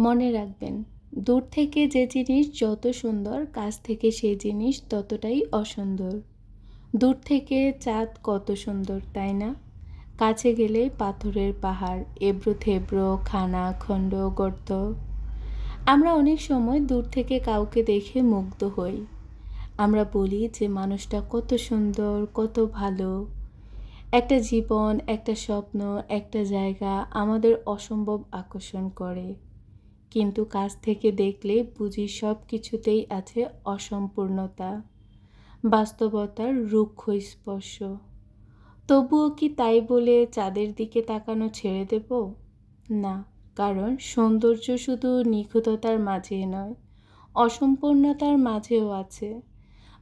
মনে রাখবেন, দূর থেকে যে জিনিস যত সুন্দর, কাছ থেকে সেই জিনিস ততটাই অসুন্দর। দূর থেকে চাঁদ কত সুন্দর, তাই না? কাছে গেলে পাথরের পাহাড়, এবড়ো থেবড়ো, খানা, খণ্ড, গর্ত। আমরা অনেক সময় দূর থেকে কাউকে দেখে মুগ্ধ হই। আমরা বলি যে মানুষটা কত সুন্দর, কত ভালো। একটা জীবন, একটা স্বপ্ন, একটা জায়গা আমাদের অসম্ভব আকর্ষণ করে। কিন্তু কাছ থেকে দেখলে বুঝি সব কিছুতেই আছে অসম্পূর্ণতা। বাস্তবতার রুক্ষ স্পর্শ। তবুও কি তাই বলে চাঁদের দিকে তাকানো ছেড়ে দেব? না, কারণ সৌন্দর্য শুধু নিখুঁততার মাঝে নয়, অসম্পূর্ণতার মাঝেও আছে।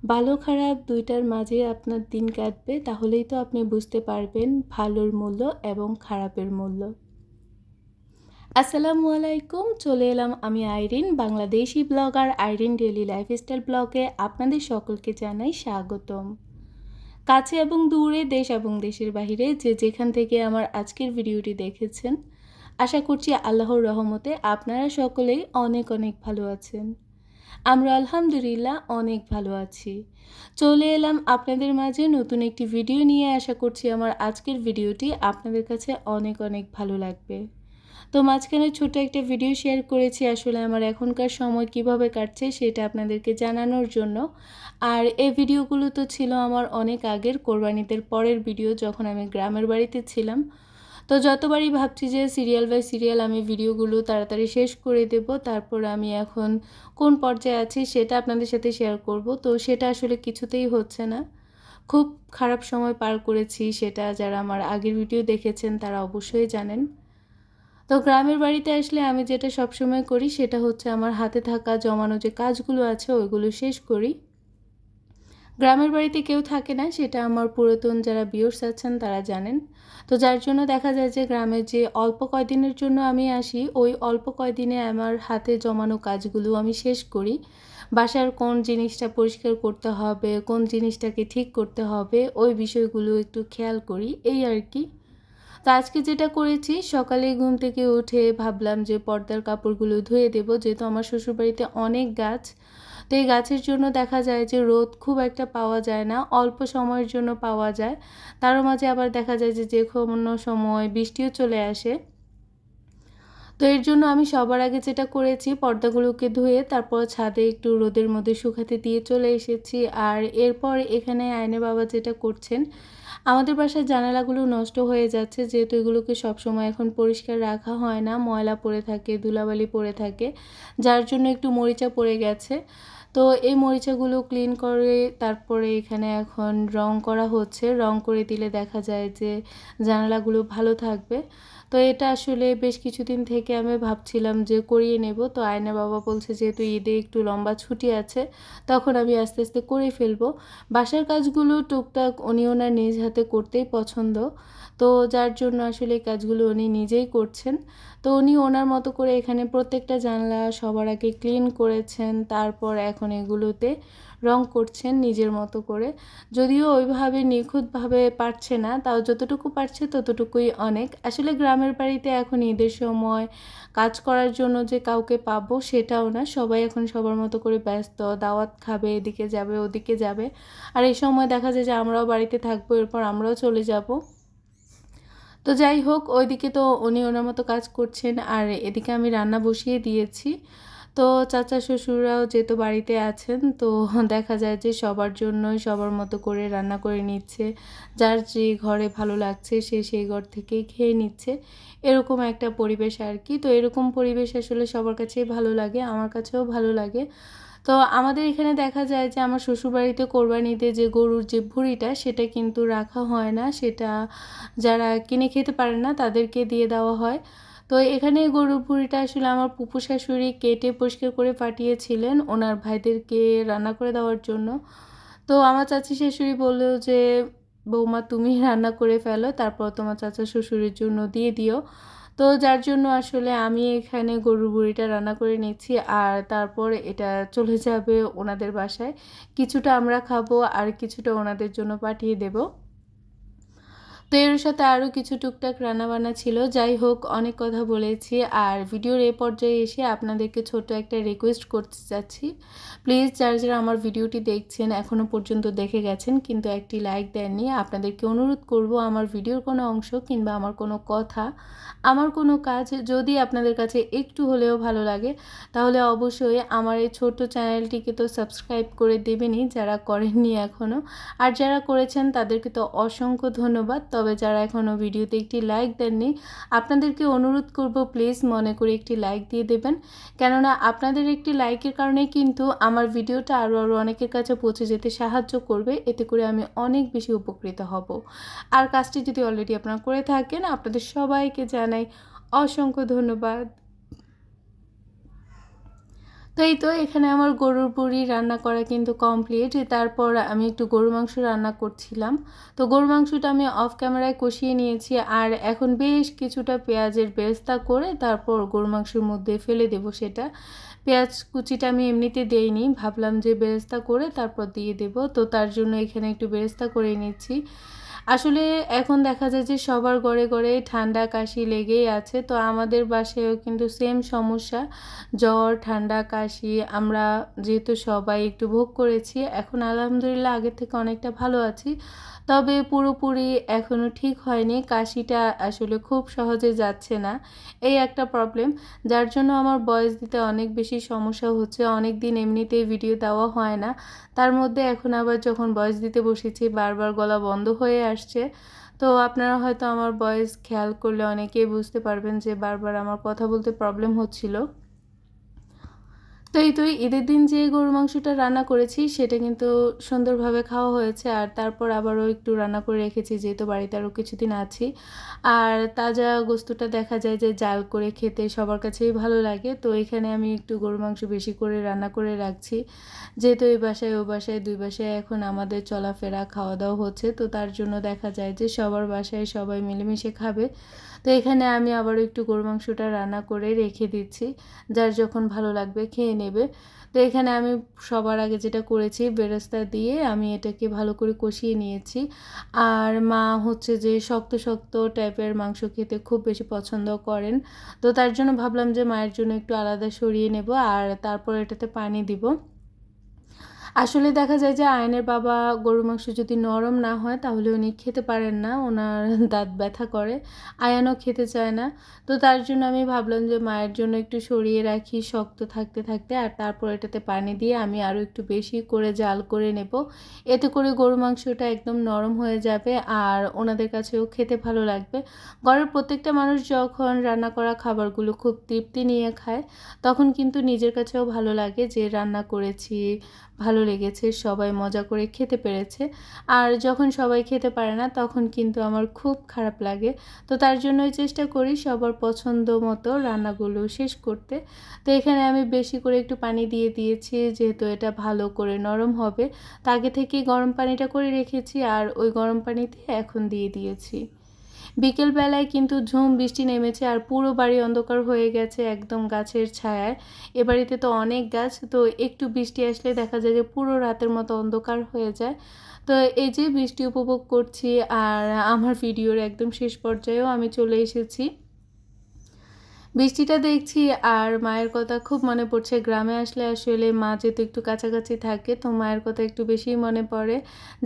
ভালো খারাপ দুইটার মাঝে আপনার দিন কাটবে, তাহলেই তো আপনি বুঝতে পারবেন ভালোর মূল্য এবং খারাপের মূল্য। আসসালামু আলাইকুম চলে এলাম আমি Irin, Bangladeshi blogger Irin daily lifestyle ব্লগে আপনাদের সকলকে জানাই স্বাগতম। কাছে এবং দূরে, দেশ এবং দেশের বাহিরে যে যেখান থেকে আমার আজকের ভিডিওটি দেখেছেন, আশা করছি আল্লাহর রহমতে আপনারা সকলেই অনেক অনেক ভালো আছেন। আমরা আলহামদুলিল্লাহ অনেক ভালো আছি। চলে এলাম আপনাদের মাঝে নতুন একটি ভিডিও নিয়ে। আশা করছি আমার আজকের ভিডিওটি আপনাদের কাছে অনেক অনেক ভালো লাগবে। তো মাঝখানে ছোট একটা ভিডিও শেয়ার করেছি আসলে আমার এখনকার সময় কীভাবে কাটছে সেটা আপনাদেরকে জানানোর জন্য। আর এই ভিডিওগুলো তো ছিল আমার অনেক আগের, কোরবানিদের পরের ভিডিও যখন আমি গ্রামের বাড়িতে ছিলাম। তো যতবারই ভাবছি যে সিরিয়াল বাই সিরিয়াল আমি ভিডিওগুলো তাড়াতাড়ি শেষ করে দেব, তারপর আমি এখন কোন পর্যায়ে আছি সেটা আপনাদের সাথে শেয়ার করব। তো সেটা আসলে কিছুতেই হচ্ছে না। খুব খারাপ সময় পার করেছি সেটা যারা আমার আগের ভিডিও দেখেছেন তারা অবশ্যই জানেন। তো গ্রামের বাড়িতে আসলে আমি যেটা সবসময় করি সেটা হচ্ছে আমার হাতে থাকা, জমানো যে কাজগুলো আছে ওইগুলো শেষ করি। গ্রামের বাড়িতে কেউ থাকে না, সেটা আমার পুরাতন যারা বিয়র্স আছেন তারা জানেন। তো যার জন্য দেখা যায় যে গ্রামে যে অল্প কয়দিনের জন্য আমি আসি, ওই অল্প কয়দিনে আমার হাতে জমানো কাজগুলো আমি শেষ করি। বাসার কোন জিনিসটা পরিষ্কার করতে হবে, কোন জিনিসটাকে ঠিক করতে হবে, ওই বিষয়গুলো একটু খেয়াল করি, এই আর কি। তো আজকে যেটা করেছি, সকালে ঘুম থেকে উঠে ভাবলাম যে পর্দার কাপড়গুলো ধুয়ে দেবো, যেহেতু আমার শ্বশুরবাড়িতে অনেক গাছ। তো এই গাছের জন্য দেখা যায় যে রোদ খুব একটা পাওয়া যায় না, অল্প সময়ের জন্য পাওয়া যায়। তারও মাঝে আবার দেখা যায় যে যে কোনো সময় বৃষ্টিও চলে আসে। তো এর জন্য আমি সবার আগে যেটা করেছি, পর্দাগুলোকে ধুয়ে তারপর ছাদে একটু রোদের মধ্যে শুকাতে দিয়ে চলে এসেছি। আর এরপর এখানে আয়নে বাবা যেটা করছেন আমাদের বাসার জানালাগুলো নষ্ট হয়ে যাচ্ছে, যেহেতু এগুলোকে সবসময় এখন পরিষ্কার রাখা হয় না। ময়লা পড়ে থাকে, ধুলাবালি পড়ে থাকে, যার জন্য একটু মরিচা পড়ে গেছে। তো এই মরিচাগুলো ক্লিন করে তারপরে এখানে এখন রং করা হচ্ছে। রং করে দিলে দেখা যায় যে জানালাগুলো ভালো থাকবে। তো এটা আসলে বেশ কিছুদিন থেকে আমি ভাবছিলাম যে করিয়ে নেব। তো আয়না বাবা বলছে যেহেতু ঈদে একটু লম্বা ছুটি আছে, তখন আমি আস্তে আস্তে করে ফেলব। বাসার কাজগুলো টুকটাক উনি ওনার নিজ হাতে করতেই পছন্দ। তো যার জন্য আসলে কাজগুলো উনি নিজেই করছেন। তো উনি ওনার মতো করে এখানে প্রত্যেকটা জানলা সবার আগে ক্লিন করেছেন, তারপর এখন এগুলোতে রং করছেন নিজের মতো করে। যদিও ওইভাবে নিখুঁতভাবে পারছে না, তাও যতটুকু পারছে ততটুকুই অনেক। আসলে গ্রামের বাড়িতে এখন ঈদের সময় কাজ করার জন্য যে কাউকে পাবো সেটাও না, সবাই এখন সবার মতো করে ব্যস্ত, দাওয়াত খাবে, এদিকে যাবে, ওদিকে যাবে। আর এই সময় দেখা যায় যে আমরাও বাড়িতে থাকব, এরপর আমরাও চলে যাব। তো যাই হোক, ওইদিকে তো উনি ওনার মতো কাজ করছেন, আর এদিকে আমি রান্না বসিয়ে দিয়েছি। তো চাচা শ্বশুররাও যেহেতু বাড়িতে আছেন, তো দেখা যায় যে সবার জন্যই সবার মতো করে রান্না করে নিচ্ছে। যার যে ঘরে ভালো লাগছে, সে সেই ঘর থেকেই খেয়ে নিচ্ছে। এরকম একটা পরিবেশ আর কি। তো এরকম পরিবেশ আসলে সবার কাছেই ভালো লাগে, আমার কাছেও ভালো লাগে। তো আমাদের এখানে দেখা যায় যে আমার শ্বশুরবাড়িতে কোরবানিতে যে গরুর যে ভুঁড়িটা, সেটা কিন্তু রাখা হয় না। সেটা যারা কিনে খেতে পারে না, তাদেরকে দিয়ে দেওয়া হয়। তো এখানে গরুর ভুঁড়িটা আসলে আমার পুপু শাশুড়ি কেটে পরিষ্কার করে পাঠিয়েছিলেন ওনার ভাইদেরকে রান্না করে দেওয়ার জন্য। তো আমার চাচি শাশুড়ি বলল যে, বৌমা, তুমি রান্না করে ফেলো, তারপর তোমার চাচা শ্বশুরের জন্য দিয়ে দিও। তো যার জন্য আসলে আমি এখানে গরুর বুড়িটা রান্না করে নিচ্ছি আর তারপর এটা চলে যাবে ওনাদের বাসায়। কিছুটা আমরা খাব আর কিছুটা ওনাদের জন্য পাঠিয়ে দেব। তো এর সাথে আরও কিছু টুকটাক রান্নাবান্না ছিল। যাই হোক, অনেক কথা বলেছি। আর ভিডিওর এ পর্যায়ে এসে আপনাদেরকে ছোট একটা রিকোয়েস্ট করতে চাচ্ছি। প্লিজ যারা যারা আমার ভিডিওটি দেখছেন এখনও পর্যন্ত দেখে গেছেন, কিন্তু একটি লাইক দেননি, আপনাদেরকে অনুরোধ করব আমার ভিডিওর কোনো অংশ কিংবা আমার কোনো কথা, আমার কোনো কাজ যদি আপনাদের কাছে একটু হলেও ভালো লাগে, তাহলে অবশ্যই আমার এই ছোট্ট চ্যানেলটিকে তো সাবস্ক্রাইব করে দেবেনি যারা করেননি এখনও আর যারা করেছেন, তাদেরকে তো অসংখ্য ধন্যবাদ। তবে যারা এখনও ভিডিওতে একটি লাইক দেননি, আপনাদেরকে অনুরোধ করব প্লিজ মনে করে একটি লাইক দিয়ে দেবেন। কেননা আপনাদের একটি লাইকের কারণে কিন্তু আমার ভিডিওটা আরও আরও অনেকের কাছে পৌঁছে যেতে সাহায্য করবে, এতে করে আমি অনেক বেশি উপকৃত হব। আর কাজটি যদি অলরেডি আপনারা করে থাকেন, আপনাদের সবাইকে জানাই অসংখ্য ধন্যবাদ। তো এই তো এখানে আমার গরুর বুড়ি রান্না করা কিন্তু কমপ্লিট তারপর আমি একটু গরু মাংস রান্না করছিলাম। তো গরু মাংসটা আমি অফ ক্যামেরায় কষিয়ে নিয়েছি আর এখন বেশ কিছুটা পেঁয়াজের বেরেস্তা করে তারপর গরু মাংসের মধ্যে ফেলে দেব সেটা। পেঁয়াজ কুচিটা আমি এমনিতে দেইনি, ভাবলাম যে বেরেস্তা করে তারপর দিয়ে দেব। তো তার জন্য এখানে একটু বেরেস্তা করে নিচ্ছি। আসলে এখন দেখা যায় যে সবার ঘরে ঘরে ঠান্ডা কাশি লেগেই আছে, তো আমাদের বাসায়ও কিন্তু সেম সমস্যা। জ্বর, ঠান্ডা, কাশি, আমরা যেহেতু সবাই একটু ভোগ করেছি, এখন আলহামদুলিল্লাহ আগের থেকে অনেকটা ভালো আছি। তবে পুরোপুরি এখনও ঠিক হয়নি, কাশিটা আসলে খুব সহজে যাচ্ছে না, এই একটা প্রবলেম যার জন্য আমার বয়স দিতে অনেক বেশি সমস্যা হচ্ছে অনেক দিন এমনিতেই ভিডিও দেওয়া হয় না। তার মধ্যে এখন আবার যখন বয়স দিতে বসেছি, বারবার গলা বন্ধ হয়ে আসছে। তো আপনারা হয়তো আমার ভয়েস খেয়াল করলে অনেকেই বুঝতে পারবেন যে বারবার আমার কথা বলতে প্রবলেম হচ্ছিল। এই তো ঈদের দিন যে গরুর মাংসটা রান্না করেছি, সেটা কিন্তু সুন্দরভাবে খাওয়া হয়েছে। আর তারপর আবারও একটু রান্না করে রেখেছি, যেহেতু বাড়িতে আরও কিছুদিন আছি। আর তাজা গোস্তটা দেখা যায় যে জাল করে খেতে সবার কাছেই ভালো লাগে। তো এখানে আমি একটু গরুর মাংস বেশি করে রান্না করে রাখছি। যেহেতু এই বাসায়, ও বাসায়, দুই বাসায় এখন আমাদের চলাফেরা খাওয়া দাওয়া হচ্ছে। তো তার জন্য দেখা যায় যে সবার বাসায় সবাই মিলেমিশে খাবে। তো এখানে আমি আবারও একটু গরু মাংসটা রান্না করে রেখে দিচ্ছি। যার যখন ভালো লাগবে খেয়ে নেবে। তো এখানে আমি সবার আগে যেটা করেছি, বেরেস্তা দিয়ে আমি এটাকে ভালো করে কষিয়ে নিয়েছি। আর মা হচ্ছে যে শক্ত শক্ত টাইপের মাংস খেতে খুব বেশি পছন্দ করেন। তো তার জন্য ভাবলাম যে মায়ের জন্য একটু আলাদা সরিয়ে নেব আর তারপর এটাতে পানি দিব। আসলে দেখা যায় যে আয়নের বাবা গরু মাংস যদি নরম না হয়, তাহলে উনি খেতে পারেন না। ওনার দাঁত ব্যথা করে। আয়ানও খেতে চায় না। তো তার জন্য আমি ভাবলাম যে মায়ের জন্য একটু সরিয়ে রাখি, শক্ত থাকতে থাকতে। আর তারপর এটাতে পানি দিয়ে আমি আরও একটু বেশি করে জাল করে নেব। এতে করে গরু মাংসটা একদম নরম হয়ে যাবে আর ওনাদের কাছেও খেতে ভালো লাগবে। ঘরের প্রত্যেকটা মানুষ যখন রান্না করা খাবারগুলো খুব তৃপ্তি নিয়ে খায়, তখন কিন্তু নিজের কাছেও ভালো লাগে যে রান্না করেছি ভালো লেগেছে, সবাই মজা করে খেতে পেরেছে। আর যখন সবাই খেতে পারে না, তখন কিন্তু আমার খুব খারাপ লাগে। তো তার জন্যই চেষ্টা করি সবার পছন্দ মতো রান্নাগুলো শেষ করতে। তো এখানে আমি বেশি করে একটু পানি দিয়ে দিয়েছি, যেহেতু এটা ভালো করে নরম হবে। তা আগে থেকেই গরম পানিটা করে রেখেছি, আর ওই গরম পানিতে এখন দিয়ে দিয়েছি। বিকেলবেলায় কিন্তু ঝুম বৃষ্টি নেমেছে আর পুরো বাড়ি অন্ধকার হয়ে গেছে একদম গাছের ছায়ায়। এ বাড়িতে তো অনেক গাছ, তো একটু বৃষ্টি আসলে দেখা যায় যে পুরো রাতের মতো অন্ধকার হয়ে যায়। তো এই যে বৃষ্টি উপভোগ করছি আর আমার ভিডিওর একদম শেষ পর্যায়েও আমি চলে এসেছি। বৃষ্টিটা দেখছি আর মায়ের কথা খুব মনে পড়ছে। গ্রামে আসলে আসলে মা যেহেতু একটু কাছাকাছি থাকে, তো মায়ের কথা একটু বেশিই মনে পড়ে।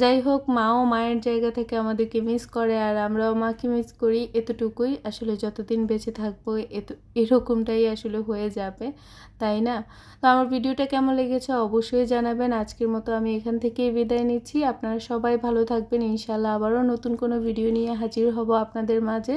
যাই হোক, মাও মায়ের জায়গা থেকে আমাদেরকে মিস করে আর আমরাও মাকে মিস করি এতটুকুই। আসলে যতদিন বেঁচে থাকব, এত, এরকমটাই আসলে হয়ে যাবে, তাই না? তো আমার ভিডিওটা কেমন লেগেছে অবশ্যই জানাবেন। আজকের মতো আমি এখান থেকেই বিদায় নিচ্ছি। আপনারা সবাই ভালো থাকবেন। ইনশাল্লাহ আবারও নতুন কোনো ভিডিও নিয়ে হাজির হব আপনাদের মাঝে।